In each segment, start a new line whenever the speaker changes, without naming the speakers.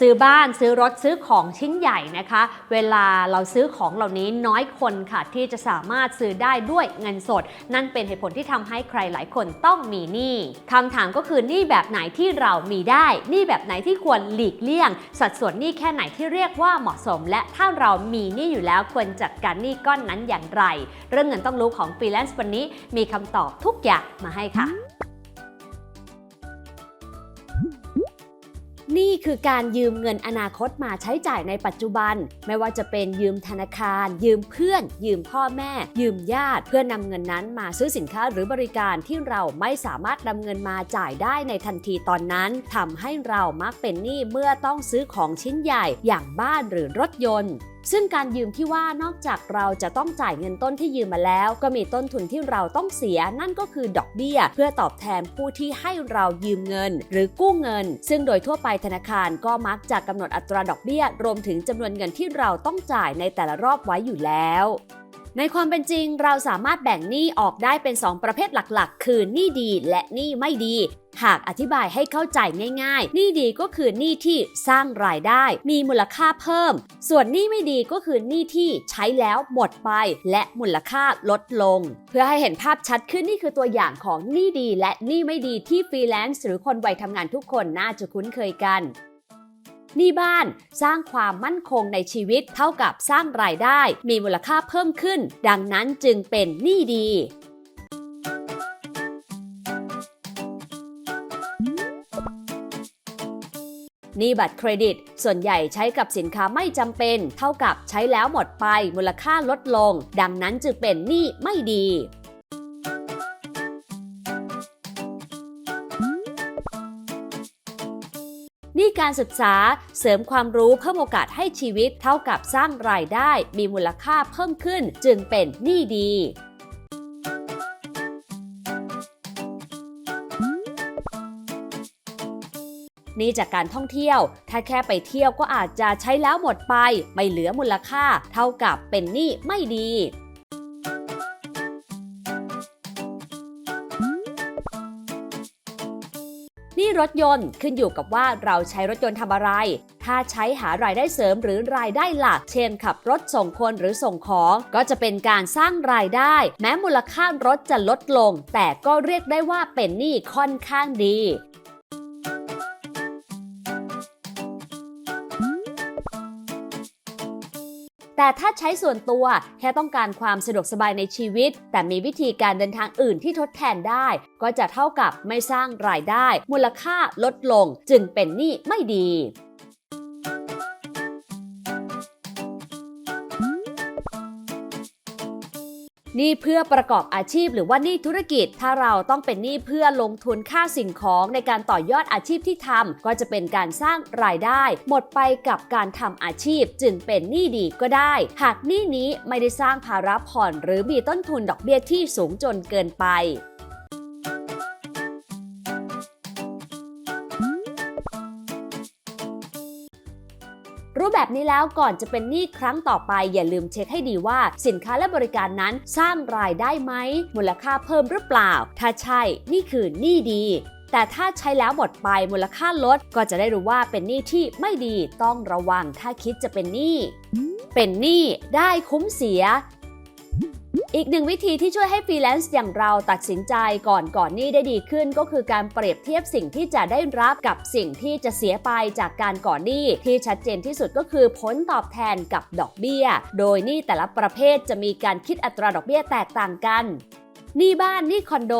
ซื้อบ้านซื้อรถซื้อของชิ้นใหญ่นะคะ เวลาเราซื้อของเหล่านี้น้อยคนค่ะ ที่จะสามารถซื้อได้ด้วยเงินสด นั่นเป็นเหตุผลที่ทำให้ใครหลายคนต้องมีหนี้คำถามก็คือหนี้แบบไหนที่เรามีได้หนี้แบบไหนที่ควรหลีกเลี่ยง สัดส่วนหนี้แค่ไหนที่เรียกว่าเหมาะสม และถ้าเรามีหนี้อยู่แล้วควรจัดการหนี้ก้อนนั้นอย่างไร เรื่องเงินต้องรู้ของฟรีแลนซ์วันนี้มีคำตอบทุกอย่างมาให้ค่ะ นี่คือการยืมเงินอนาคตมาใช้จ่ายในปัจจุบัน ไม่ว่าจะเป็นยืมธนาคาร ยืมเพื่อน ยืมพ่อแม่ ยืมญาติ เพื่อนำเงินนั้นมาซื้อสินค้าหรือบริการที่เราไม่สามารถนำเงินมาจ่ายได้ในทันทีตอนนั้นทำให้เรามักเป็นหนี้เมื่อต้องซื้อของชิ้นใหญ่ อย่างบ้านหรือรถยนต์ ซึ่งการยืมที่ว่านอกจากเราจะต้องจ่ายเงินต้นที่ยืมมาแล้ว ก็มีต้นทุนที่เราต้องเสีย นั่นก็คือดอกเบี้ย เพื่อตอบแทนผู้ที่ให้เรายืมเงิน หรือกู้เงิน ซึ่งโดยทั่วไปธนาคารก็มักจะกำหนดอัตราดอกเบี้ย รวมถึงจำนวนเงินที่เราต้องจ่ายในแต่ละรอบไว้อยู่แล้ว ในความเป็นจริงเราสามารถแบ่งหนี้ออกได้เป็น 2 ประเภทหลักๆ คือหนี้ดีและหนี้ไม่ดี หากอธิบายให้เข้าใจง่ายๆหนี้ดีก็คือหนี้ที่สร้างรายได้ มีมูลค่าเพิ่ม ส่วนหนี้ไม่ดีก็คือหนี้ที่ใช้แล้วหมดไป และมูลค่าลดลง เพื่อให้เห็นภาพชัดขึ้นนี่คือตัวอย่างของหนี้ดี และหนี้ไม่ดีที่ฟรีแลนซ์หรือคนวัยทำงานทุกคนน่าจะคุ้นเคยกัน หนี้บ้านสร้างความมั่นคงในชีวิตเท่ากับสร้างรายได้ มีมูลค่าเพิ่มขึ้น ดังนั้นจึงเป็นหนี้ดีหนี้บัตรเครดิต ส่วนใหญ่ใช้กับสินค้าไม่จำเป็น เท่ากับใช้แล้วหมดไปมูลค่าลดลง ดังนั้นจึงเป็นหนี้ไม่ดี การศึกษา เสริมความรู้เพิ่มโอกาสให้ชีวิตเท่ากับสร้างรายได้มีมูลค่าเพิ่มขึ้นจึงเป็นหนี้ดีนี่จากการท่องเที่ยว ถ้าแค่ไปเที่ยวก็อาจจะใช้แล้วหมดไป ไม่เหลือมูลค่า เท่ากับเป็นหนี้ไม่ดี รถยนต์ ขึ้นอยู่กับว่าเราใช้รถยนต์ทำอะไร ถ้าใช้หารายได้เสริมหรือรายได้หลัก เช่นขับรถส่งคนหรือส่งของ ก็จะเป็นการสร้างรายได้ แม้มูลค่ารถจะลดลง แต่ก็เรียกได้ว่าเป็นหนี้ค่อนข้างดี แต่ถ้าใช้ส่วนตัวแค่ต้องการความสะดวกสบายในชีวิต แต่มีวิธีการเดินทางอื่นที่ทดแทนได้ ก็จะเท่ากับไม่สร้างรายได้ มูลค่าลดลง จึงเป็นหนี้ไม่ดี หนี้เพื่อประกอบอาชีพหรือว่าหนี้ธุรกิจ ถ้าเราต้องเป็นหนี้เพื่อลงทุนค่าสิ่งของในการต่อยอดอาชีพที่ทำก็จะเป็นการสร้างรายได้ หมดไปกับการทำอาชีพ จึงเป็นหนี้ดีก็ได้ หากหนี้นี้ไม่ได้สร้างภาระผ่อน หรือมีต้นทุนดอกเบี้ยที่สูงจนเกินไป รู้แบบนี้แล้วก่อนจะเป็นหนี้ครั้งต่อไป อย่าลืมเช็คให้ดีว่า สินค้าและบริการนั้นสร้างรายได้ไหม มูลค่าเพิ่มหรือเปล่า ถ้าใช่นี่คือหนี้ดีแต่ถ้าใช้แล้วหมดไปมูลค่าลด ก็จะได้รู้ว่าเป็นหนี้ที่ไม่ดีต้องระวังถ้าคิดจะเป็นหนี้เป็นหนี้ได้คุ้มเสีย อีกหนึ่งวิธีที่ช่วยให้ฟรีแลนซ์อย่างเราตัดสินใจก่อนก่อนหนี้ได้ดีขึ้น ก็คือการเปรียบเทียบสิ่งที่จะได้รับกับสิ่งที่จะเสียไปจากการก่อนหนี้ที่ชัดเจนที่สุดก็คือผลตอบแทนกับดอกเบี้ย โดยหนี้แต่ละประเภทจะมีการคิดอัตราดอกเบี้ยแตกต่างกัน นี้บ้านนี้คอนโด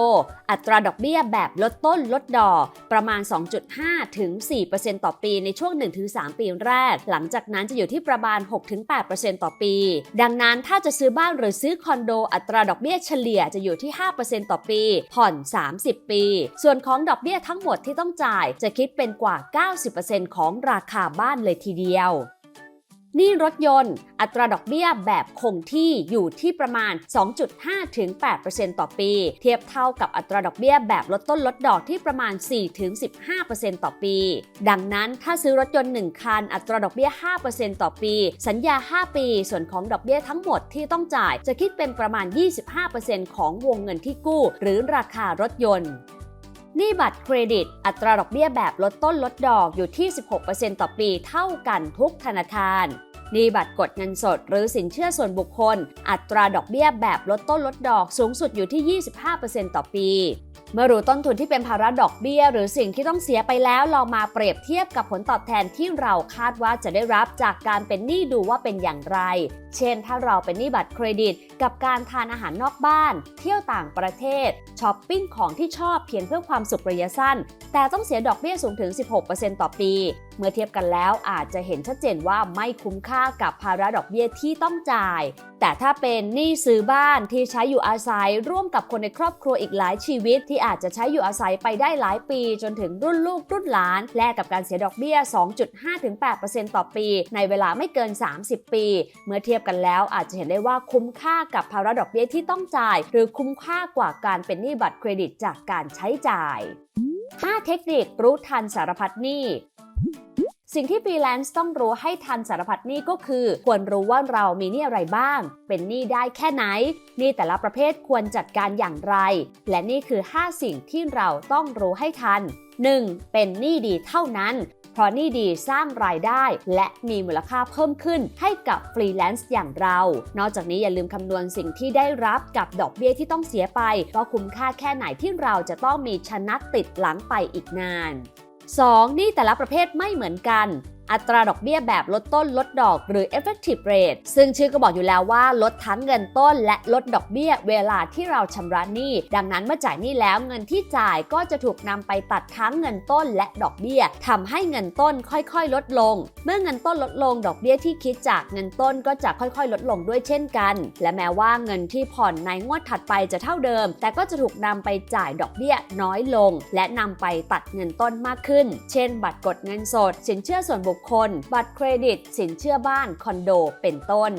อัตราดอกเบี้ยแบบลดต้นลดดอกประมาณ 2.5 ถึง 4%ต่อปีในช่วง 1-3 ปีแรก หลังจากนั้นจะอยู่ที่ประมาณ 6-8%ต่อปี ดังนั้นถ้าจะซื้อบ้านหรือซื้อคอนโด อัตราดอกเบี้ยเฉลี่ยจะอยู่ที่ 5%ต่อปี ผ่อน 30 ปี ส่วนของดอกเบี้ยทั้งหมดที่ต้องจ่ายจะคิดเป็นกว่า 90%ของราคาบ้านเลยทีเดียว หนี้รถยนต์ อัตราดอกเบี้ยแบบคงที่อยู่ที่ประมาณ 2.5ถึง8%ต่อปี เทียบเท่ากับอัตราดอกเบี้ยแบบลดต้นลดดอกที่ประมาณ4ถึง15%ต่อปี ดังนั้นถ้าซื้อรถยนต์ 1 คัน อัตราดอกเบี้ย 5%ต่อปี สัญญา 5 ปี ส่วนของดอกเบี้ยทั้งหมดที่ต้องจ่ายจะคิดเป็นประมาณ 25%ของวงเงินที่กู้ หรือราคารถยนต์หนี้บัตรเครดิต อัตราดอกเบี้ยแบบลดต้นลดดอกอยู่ที่ 16%ต่อปีเท่ากันทุกธนาคาร นี้บัตรกดเงินสด หรือสินเชื่อส่วนบุคคล อัตราดอกเบี้ยแบบลดต้นลดดอกสูงสุดอยู่ที่ 25%ต่อปี เมื่อรู้ต้นทุนที่เป็นภาระดอกเบี้ย หรือสิ่งที่ต้องเสียไปแล้วลองมาเปรียบเทียบกับผลตอบแทนที่เราคาดว่าจะได้รับจากการเป็นหนี้ดูว่าเป็นอย่างไร เช่น ถ้าเราเป็นหนี้บัตรเครดิต กับการทานอาหารนอกบ้าน เที่ยวต่างประเทศช้อปปิ้งของที่ชอบเพียงเพื่อความสุขระยะสั้น แต่ต้องเสียดอกเบี้ยสูงถึง 16%ต่อปี เมื่อเทียบกันแล้วอาจจะเห็นชัดเจนว่าไม่คุ้มค่ากับภาระดอกเบี้ยที่ต้องจ่าย แต่ถ้าเป็นหนี้ซื้อบ้านที่ใช้อยู่อาศัยร่วมกับคนในครอบครัวอีกหลายชีวิต ที่อาจจะใช้อยู่อาศัยไปได้หลายปี จนถึงรุ่นลูกรุ่นหลาน แลกกับการเสียดอกเบี้ย 2.5-8%ต่อปี ในเวลาไม่เกิน 30 ปี เมื่อเทียบกันแล้วอาจจะเห็นได้ว่าคุ้มค่ากับภาระดอกเบี้ยที่ต้องจ่าย หรือคุ้มค่ากว่าการเป็นหนี้บัตรเครดิตจากการใช้จ่าย 5 เทคนิครู้ทันสารพัดหนี้สิ่งที่ฟรีแลนซ์ต้องรู้ให้ทันสารพัดหนี้ก็คือ ควรรู้ว่าเรามีหนี้อะไรบ้าง เป็นหนี้ได้แค่ไหนหนี้แต่ละประเภทควรจัดการอย่างไร และนี่คือ 5 สิ่งที่เราต้องรู้ให้ทัน 1. เป็นหนี้ดีเท่านั้น เพราะนี่ดีสร้างรายได้ และมีมูลค่าเพิ่มขึ้นให้กับฟรีแลนซ์อย่างเรา นอกจากนี้อย่าลืมคำนวณสิ่งที่ได้รับกับดอกเบี้ยที่ต้องเสียไปว่าคุ้มค่าแค่ไหนที่เราจะต้องมีชนะติดหลังไปอีกนาน 2. นี่แต่ละประเภทไม่เหมือนกัน อัตราดอกเบี้ยแบบลดต้นลดดอกหรือ effective rate ซึ่งชื่อก็บอกอยู่แล้วว่าลดทั้งเงินต้น และลดดอกเบี้ยเวลาที่เราชำระหนี้ ดังนั้นเมื่อจ่ายหนี้แล้วเงินที่จ่ายก็จะถูกนำไปตัดทั้งเงินต้นและดอกเบี้ยทำให้เงินต้นค่อยๆ ลดลง เมื่อเงินต้นลดลงดอกเบี้ยที่คิดจากเงินต้นก็จะค่อยๆ ลดลงด้วยเช่นกัน และแม้ว่าเงินที่ผ่อนในงวดถัดไปจะเท่าเดิม แต่ก็จะถูกนำไปจ่ายดอกเบี้ยน้อยลง และนำไปตัดเงินต้นมากขึ้น เช่น บัตรกดเงินสด สินเชื่อส่วนบุคคล บัตรเครดิต สินเชื่อบ้าน คอนโด เป็นต้น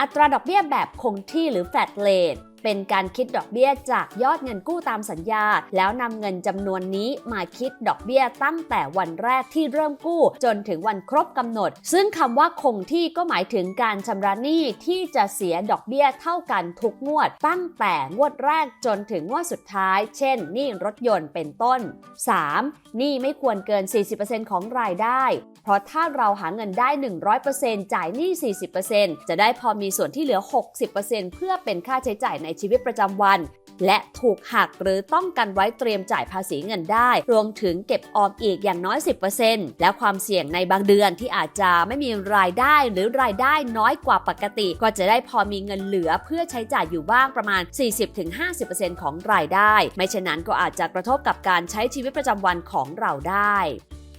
อัตราดอกเบี้ยแบบคงที่หรือแฟลตเลท เป็นการคิดดอกเบี้ยจากยอดเงินกู้ตามสัญญา แล้วนำเงินจำนวนนี้มาคิดดอกเบี้ยตั้งแต่วันแรกที่เริ่มกู้ จนถึงวันครบกำหนด ซึ่งคำว่าคงที่ก็หมายถึงการชำระหนี้ที่จะเสียดอกเบี้ยเท่ากันทุกงวด ตั้งแต่งวดแรกจนถึงงวดสุดท้าย เช่นหนี้รถยนต์เป็นต้น 3. หนี้ไม่ควรเกิน 40%ของรายได้ เพราะถ้าเราหาเงินได้ 100%จ่ายหนี้ 40%จะได้พอมีส่วนที่เหลือ 60%เพื่อเป็นค่าใช้จ่ายในชีวิตประจำวัน และถูกหักหรือต้องกันไว้เตรียมจ่ายภาษีเงินได้ รวมถึงเก็บออมอีกอย่างน้อย 10%และความเสี่ยงในบางเดือนที่อาจจะไม่มีรายได้หรือรายได้น้อยกว่าปกติ ก็จะได้พอมีเงินเหลือเพื่อใช้จ่ายอยู่บ้างประมาณ 40-50%ของรายได้ ไม่เช่นนั้นก็อาจจะกระทบกับการใช้ชีวิตประจำวันของเราได้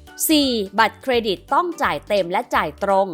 4. บัตรเครดิตต้องจ่ายเต็มและจ่ายตรง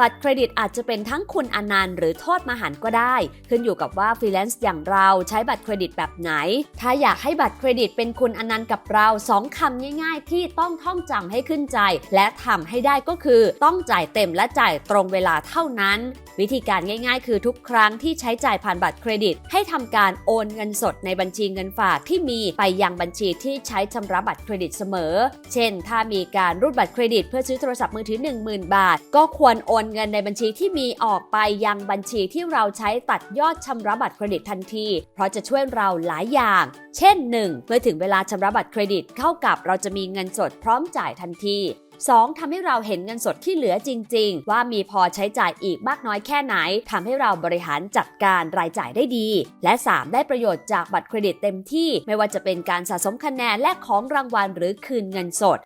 บัตรเครดิตอาจจะเป็นทั้งคุณอนันต์หรือโทษมหันก็ได้ ขึ้นอยู่กับว่าฟรีแลนซ์อย่างเราใช้บัตรเครดิตแบบไหน ถ้าอยากให้บัตรเครดิตเป็นคุณอนันต์กับเราสองคำง่าย ๆ ที่ต้องท่องจำให้ขึ้นใจ และทำให้ได้ก็คือ ต้องจ่ายเต็มและจ่ายตรงเวลาเท่านั้น วิธีการง่าย ๆ คือทุกครั้งที่ใช้จ่ายผ่านบัตรเครดิต ให้ทำการโอนเงินสดในบัญชีเงินฝากที่มีไปยังบัญชีที่ใช้ชำระบัตรเครดิตเสมอ เช่น ถ้ามีการรูดบัตรเครดิต เพื่อซื้อโทรศัพท์มือถือ 10,000 บาท ก็ควรโอนเงินในบัญชีที่มีออกไปยังบัญชีที่เราใช้ตัดยอดชำระบัตรเครดิตทันที เพราะจะช่วยเราหลายอย่าง เช่น 1. เมื่อถึงเวลาชำระบัตรเครดิตเข้ากับเราจะมีเงินสดพร้อมจ่ายทันที 2. ทำให้เราเห็นเงินสดที่เหลือจริง ๆ ว่ามีพอใช้จ่ายอีกมากน้อยแค่ไหนทำให้เราบริหารจัดการรายจ่ายได้ดี และ 3. ได้ประโยชน์จากบัตรเครดิตเต็มที่ ไม่ว่าจะเป็นการสะสมคะแนนและของรางวัลหรือคืนเงินสด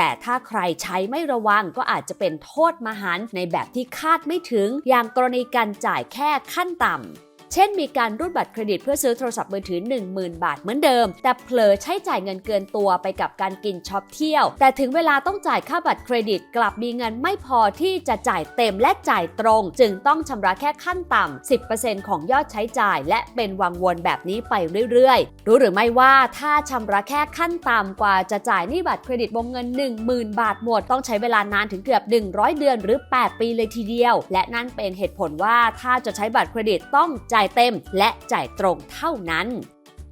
แต่ถ้าใครใช้ไม่ระวังก็อาจจะเป็นโทษมหันต์ในแบบที่คาดไม่ถึง อย่างกรณีการจ่ายแค่ขั้นต่ำ เช่นมีการรูดบัตรเครดิตเพื่อซื้อโทรศัพท์มือถือ 10,000 บาทเหมือนเดิม แต่เผลอใช้จ่ายเงินเกินตัวไปกับการกินช็อปเที่ยว แต่ถึงเวลาต้องจ่ายค่าบัตรเครดิตกลับมีเงินไม่พอที่จะจ่ายเต็มและจ่ายตรง จึงต้องชำระแค่ขั้นต่ำ 10%ของยอดใช้จ่าย และเป็นวังวนแบบนี้ไปเรื่อยๆ รู้หรือไม่ว่าถ้าชำระแค่ขั้นต่ำกว่าจะจ่ายหนี้บัตรเครดิตวงเงิน 10,000 บาทหมดต้องใช้เวลานานถึงเกือบ 100 เดือนหรือ 8 ปีเลยทีเดียว และนั่นเป็นเหตุผลว่าถ้าจะใช้บัตรเครดิตต้องจ่ายเต็มและจ่ายตรงเท่านั้น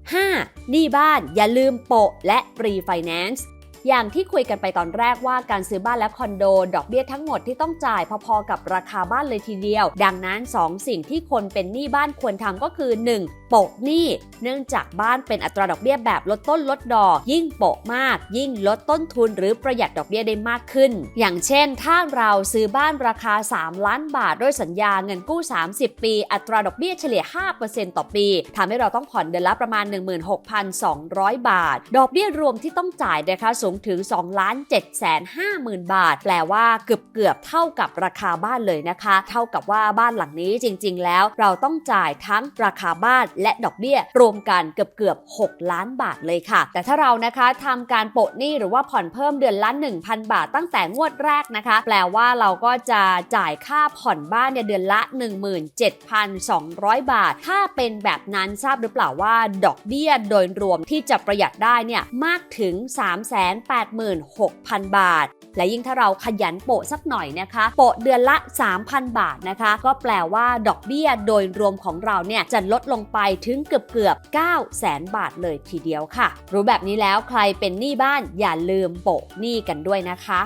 5. หนี้บ้านอย่าลืมโปะและรีไฟแนนซ์ อย่างที่คุยกันไปตอนแรกว่าการซื้อบ้านและคอนโด ดอกเบี้ยทั้งหมดที่ต้องจ่ายพอๆกับราคาบ้านเลยทีเดียว ดังนั้น 2 สิ่งที่คนเป็นหนี้บ้านควรทำก็คือ 1. โปะหนี้ เนื่องจากบ้านเป็นอัตราดอกเบี้ยแบบลดต้นลดดอก ยิ่งโปะมาก ยิ่งลดต้นทุนหรือประหยัดดอกเบี้ยได้มากขึ้น อย่างเช่น ถ้าเราซื้อบ้านราคา 3 ล้านบาทด้วยสัญญาเงินกู้ 30 ปี อัตราดอกเบี้ยเฉลี่ย 5%ต่อปีทำให้เราต้องผ่อนเดือนละประมาณ 16,200 บาท ดอกเบี้ยรวมที่ต้องจ่ายนะคะสูงถึง 2 ล้าน7แสน5หมื่นบาท แปลว่าเกือบเกือบเท่ากับราคาบ้านเลยนะคะ เท่ากับว่าบ้านหลังนี้จริง ๆ แล้วเราต้องจ่ายทั้งราคาบ้านและดอกเบี้ย รวมกันเกือบเกือบ6ล้านบาทเลยค่ะ แต่ถ้าเรานะคะทำการโปะหนี้หรือว่าผ่อนเพิ่มเดือนละ 1,000 บาทตั้งแต่งวดแรกนะคะ แปลว่าเราก็จะจ่ายค่าผ่อนบ้านเนี่ยเดือนละ 17,200 บาท ถ้าเป็นแบบนั้นทราบหรือเปล่าว่าดอกเบี้ยโดยรวมที่จะประหยัดได้เนี่ยมากถึง86,000 บาท และยิ่งถ้าเราขยันโปะสักหน่อยนะคะ โปะเดือนละ 3,000 บาทนะคะ ก็แปลว่าดอกเบี้ยโดยรวมของเราเนี่ยจะลดลงไปถึงเกือบเกือบ9แสนบาทเลยทีเดียวค่ะ รู้แบบนี้แล้วใครเป็นหนี้บ้านอย่าลืมโปะหนี้กันด้วยนะคะ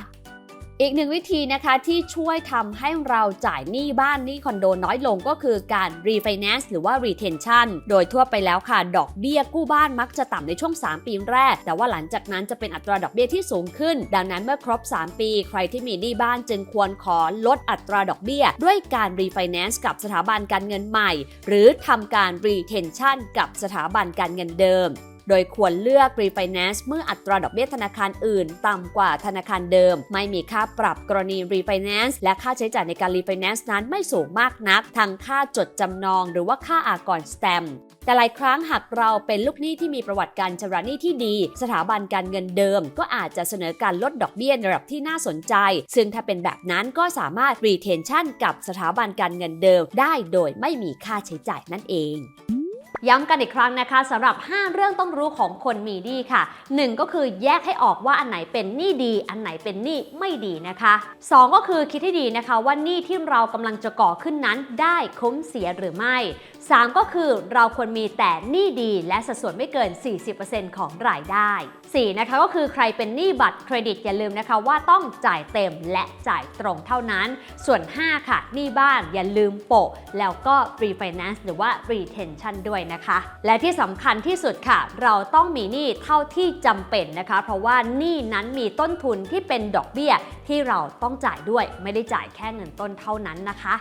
อีกหนึ่งวิธีนะคะที่ช่วยทำให้เราจ่ายหนี้บ้านหนี้คอนโดน้อยลงก็คือการ refinance หรือว่า retention โดยทั่วไปแล้วค่ะ ดอกเบี้ยกู้บ้านมักจะต่ำในช่วง 3 ปีแรก แต่ว่าหลังจากนั้นจะเป็นอัตราดอกเบี้ยที่สูงขึ้น ดังนั้นเมื่อครบ 3 ปี ใครที่มีหนี้บ้านจึงควรขอลดอัตราดอกเบี้ย ด้วยการ refinance กับสถาบันการเงินใหม่ หรือทำการ retention กับสถาบันการเงินเดิม โดยควรเลือก refinance เมื่ออัตราดอกเบี้ยธนาคารอื่น ต่ำกว่าธนาคารเดิม ไม่มีค่าปรับกรณี refinance และค่าใช้จ่ายในการ refinance นั้นไม่สูงมากนัก ทั้งค่าจดจำนอง หรือว่าค่าอากรสแตมแต่หลายครั้งหากเราเป็นลูกหนี้ที่มีประวัติการชำระหนี้ที่ดี สถาบันการเงินเดิม ก็อาจจะเสนอการลดดอกเบี้ยในระดับที่น่าสนใจ ซึ่งถ้าเป็นแบบนั้นก็สามารถ retention กับสถาบันการเงินเดิมได้โดยไม่มีค่าใช้จ่ายนั่นเอง ย้ำกันอีกครั้งนะคะสำหรับ 5 เรื่องต้องรู้ของคนมีหนี้ค่ะ 1 ก็คือแยกให้ออกว่าอันไหนเป็นหนี้ดี อันไหนเป็นหนี้ไม่ดีนะคะ 2 ก็คือคิดให้ดีนะคะว่าหนี้ที่เรากำลังจะก่อขึ้นนั้นได้คุ้มเสียหรือไม่3 ก็คือเราควรมีแต่หนี้ดีและสัดส่วนไม่เกิน 40%ของรายได้ 4 นะคะก็คือใครเป็นหนี้บัตรเครดิตอย่าลืมนะคะว่าต้องจ่ายเต็มและจ่ายตรงเท่านั้น ส่วน 5 ค่ะหนี้บ้านอย่าลืมโปะ แล้วก็ refinance หรือว่า retention ด้วยนะคะ และที่สำคัญที่สุดค่ะ เราต้องมีหนี้เท่าที่จำเป็นนะคะ เพราะว่าหนี้นั้นมีต้นทุนที่เป็นดอกเบี้ยที่เราต้องจ่ายด้วยไม่ได้จ่ายแค่เงินต้นเท่านั้นนะคะ